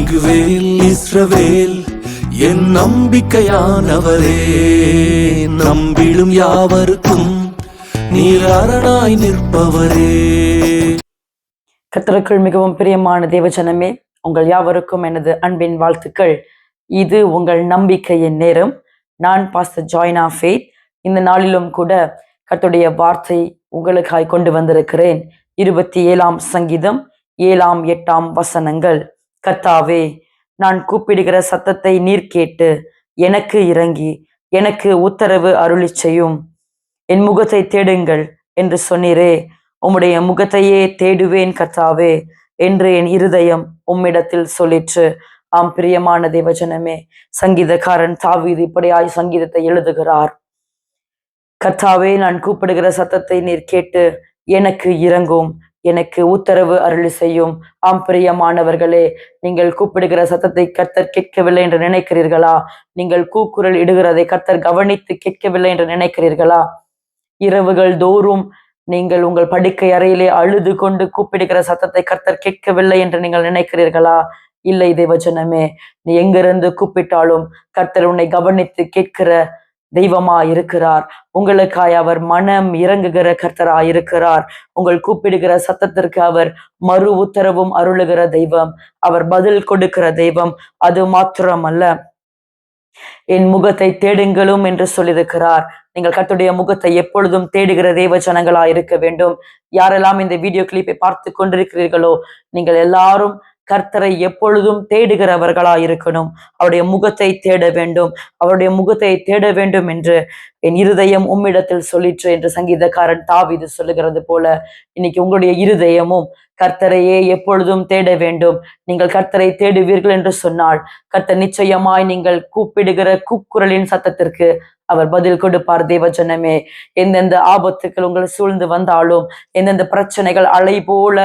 Emmanuel இஸ்ரவேல் என் நம்பிக்கையானவரே. நம்பிடும் யாவருக்கும் நீர் அரணாய் நிற்பவரே. கத்தருக்குள் மிகவும் பிரியமான தேவஜனமே உங்கள் யாவருக்கும் எனது அன்பின் வாழ்த்துக்கள். இது உங்கள் நம்பிக்கையின் நேரம். நான் பாஸ்டர் ஜாய்னா ஃபேத் இந்த நாளிலும் கூட கத்துடைய வார்த்தை உங்களுக்காய் கொண்டு வந்திருக்கிறேன். இருபத்தி ஏழாம் சங்கீதம் ஏழாம் எட்டாம் வசனங்கள். கத்தாவே நான் கூப்பிடுகிற சத்தத்தை நீர் கேட்டு எனக்கு இறங்கி எனக்கு உத்தரவு அருளி செய்யும் என் முகத்தை தேடுங்கள் என்று சொன்னீரே உம்முடைய முகத்தையே தேடுவேன் கத்தாவே என்று என் இருதயம் உம்மிடத்தில் சொல்லிற்று. ஆம் பிரியமான தேவஜனமே சங்கீதக்காரன் தாவீது இப்படியாய் சங்கீதத்தை எழுதுகிறார். கத்தாவே நான் கூப்பிடுகிற சத்தத்தை நீர் கேட்டு எனக்கு இறங்கும். எனக்கு உத்தரவு அருள் செய்யும். ஆம் பிரியமானவர்களே நீங்கள் கூப்பிடுகிற சத்தத்தை கர்த்தர் கேட்கவில்லை என்று நினைக்கிறீர்களா? நீங்கள் கூக்குரல் இடுகிறதை கத்தர் கவனித்து கேட்கவில்லை என்று நினைக்கிறீர்களா? இரவுகள் தோறும் நீங்கள் உங்கள் படுக்கை அறையிலே அழுது கொண்டு கூப்பிடுகிற சத்தத்தை கர்த்தர் கேட்கவில்லை என்று நீங்கள் நினைக்கிறீர்களா? இல்லை தேவஜனமே நீ எங்கிருந்து கூப்பிட்டாலும் கர்த்தர் உன்னை கவனித்து கேட்கிற தெய்வமா இருக்கிறார் உங்களுக்காய் அவர் மனம் இறங்குகிற கர்த்தரா இருக்கிறார் உங்கள் கூப்பிடுகிற சத்தத்திற்கு அவர் மறு உத்தரவும் அருளுகிற தெய்வம். அவர் பதில் கொடுக்கிற தெய்வம் அது மாத்திரமல்ல. என் முகத்தை தேடுங்களும் என்று சொல்லியிருக்கிறார். நீங்கள் கத்துடைய முகத்தை எப்பொழுதும் தேடுகிற தேவ ஜனங்களா இருக்க வேண்டும். யாரெல்லாம் இந்த வீடியோ கிளிப்பை பார்த்து கொண்டிருக்கிறீர்களோ நீங்கள் எல்லாரும் கர்த்தரை எப்பொழுதும் தேடுகிறவர்களா இருக்கணும் அவருடைய முகத்தை தேட வேண்டும். அவருடைய முகத்தை தேட வேண்டும் என்று என் இருதயம் உம்மிடத்தில் சொல்லிற்று என்று சங்கீதக்காரன் தாவிது சொல்லுகிறது போல இன்னைக்கு உங்களுடைய இருதயமும் கர்த்தரையே எப்பொழுதும் தேட வேண்டும். நீங்கள் கர்த்தரை தேடுவீர்கள் என்று சொன்னால் கர்த்தர் நிச்சயமாய் நீங்கள் கூப்பிடுகிற கூக்குரலின் சத்தத்திற்கு அவர் பதில் கொடுப்பார். தேவஜனமே எந்தெந்த ஆபத்துக்கள் உங்களை சூழ்ந்து வந்தாலும் எந்தெந்த பிரச்சனைகள் அலை போல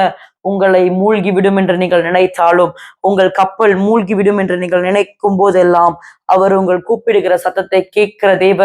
உங்களை மூழ்கிவிடும் என்று நீங்கள் நினைத்தாலும் உங்கள் கப்பல் மூழ்கிவிடும் என்று நீங்கள் நினைக்கும் போதெல்லாம் அவர் உங்கள் கூப்பிடுகிற சத்தத்தை கேட்கிற தேவ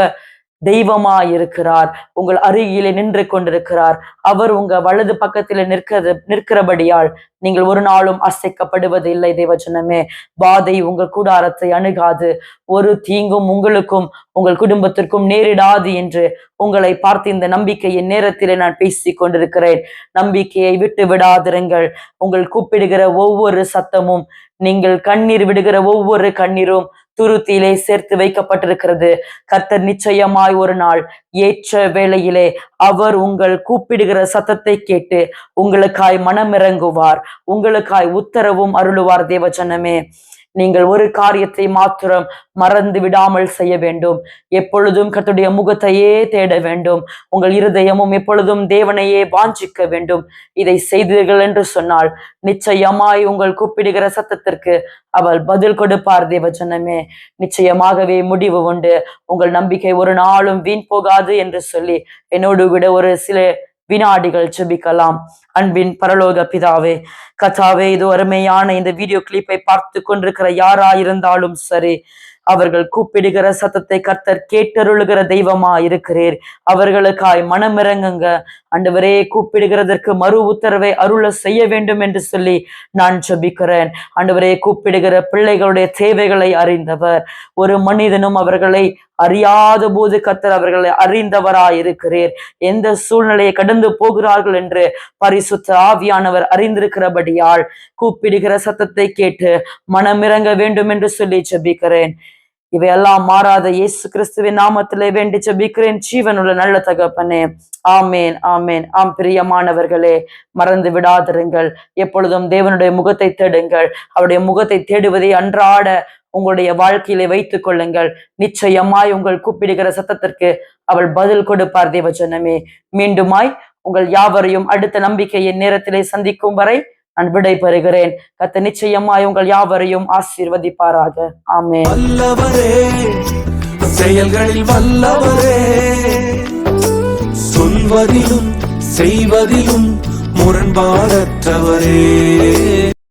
தெய்வமா இருக்கிறார் உங்கள் அருகிலே நின்று கொண்டிருக்கிறார். அவர் உங்க வலது பக்கத்தில் நிற்கிறது நிற்கிறபடியால் நீங்கள் ஒரு நாளும் அசைக்கப்படுவது இல்லை தேவஜனமே. பாதை உங்கள் கூடாரத்தை அணுகாது. ஒரு தீங்கும் உங்களுக்கும் உங்கள் குடும்பத்திற்கும் நேரிடாது என்று உங்களை பார்த்து இந்த நம்பிக்கையின் நேரத்திலே நான் பேசிக் கொண்டிருக்கிறேன். நம்பிக்கையை விட்டு விடாதிருங்கள். உங்கள் கூப்பிடுகிற ஒவ்வொரு சத்தமும் நீங்கள் கண்ணீர் விடுகிற ஒவ்வொரு கண்ணீரும் துருத்தியிலே சேர்த்து வைக்கப்பட்டிருக்கிறது. கர்த்தர் நிச்சயமாய் ஒரு நாள் ஏற்ற வேளையிலே அவர் உங்கள் கூப்பிடுகிற சத்தத்தை கேட்டு உங்களுக்காய் மனமிறங்குவார். உங்களுக்காய் உத்தரவும் அருளுவார் தேவஜனமே நீங்கள் ஒரு காரியத்தை மாத்திரம் மறந்து விடாமல் செய்ய வேண்டும். எப்பொழுதும் கத்துடைய முகத்தையே தேட வேண்டும். உங்கள் இருதயமும் எப்பொழுதும் தேவனையே வாஞ்சிக்க வேண்டும். இதை செய்தீர்கள் என்று சொன்னால் நிச்சயமாய் உங்கள் கூப்பிடுகிற சத்தத்திற்கு அவள் பதில் கொடுப்பார் தேவஜனமே. நிச்சயமாகவே முடிவு உண்டு. உங்கள் நம்பிக்கை ஒரு நாளும் வீண் போகாது என்று சொல்லி என்னோடு கூட ஒரு சில வினாடிகள் செபிக்கலாம் அன்பின் பரலோக பிதாவே கதாவே இது அருமையான இந்த வீடியோ கிளிப்பை பார்த்து கொண்டிருக்கிற யாரா இருந்தாலும் சரி அவர்கள் கூப்பிடுகிற சத்தத்தை கர்த்தர் கேட்டருளுகிற தெய்வமா இருக்கிறீர் அவர்களுக்காய் மனமிறங்குங்க. ஆண்டவரே கூப்பிடுகிறதற்கு மறு உத்தரவை அருள செய்ய வேண்டும் என்று சொல்லி நான் ஜபிக்கிறேன். ஆண்டவரே கூப்பிடுகிற பிள்ளைகளுடைய தேவைகளை அறிந்தவர். ஒரு மனிதனும் அவர்களை அறியாத போது கத்தர் அவர்களை அறிந்தவராய் இருக்கிறீர் எந்த சூழ்நிலையை கடந்து போகிறார்கள் என்று பரிசுத்த ஆவியானவர் அறிந்திருக்கிறபடியால் கூப்பிடுகிற சத்தத்தை கேட்டு மனமிறங்க வேண்டும் என்று சொல்லி ஜபிக்கிறேன். இவையெல்லாம் மாறாத இயேசு கிறிஸ்துவின் நாமத்திலே வேண்டி ஜபிக்கிறேன். ஜீவனுள்ள நல்ல தகப்பனே. ஆமேன் ஆமேன். ஆம் பிரியமானவர்களே மறந்து விடாதிருங்கள். எப்பொழுதும் தேவனுடைய முகத்தை தேடுங்கள். அவருடைய முகத்தை தேடுவதை அன்றாட உங்களுடைய வாழ்க்கையிலே வைத்துக் கொள்ளுங்கள். நிச்சயமாய் உங்கள் கூப்பிடுகிற சத்தத்திற்கு அவள் பதில் கொடுப்பார் தேவஜனமே மீண்டுமாய் உங்கள் யாவரையும் அடுத்த நம்பிக்கையின் நேரத்திலே சந்திக்கும் வரை நான் விடை பெறுகிறேன். கத்த நிச்சயமாய் உங்கள் யாவரையும் ஆசீர்வதிப்பாராக. ஆமே வல்லவரே செயல்களில் வல்லவரே. சொல்வதிலும் செய்வதிலும் முரண்பாடற்றவரே.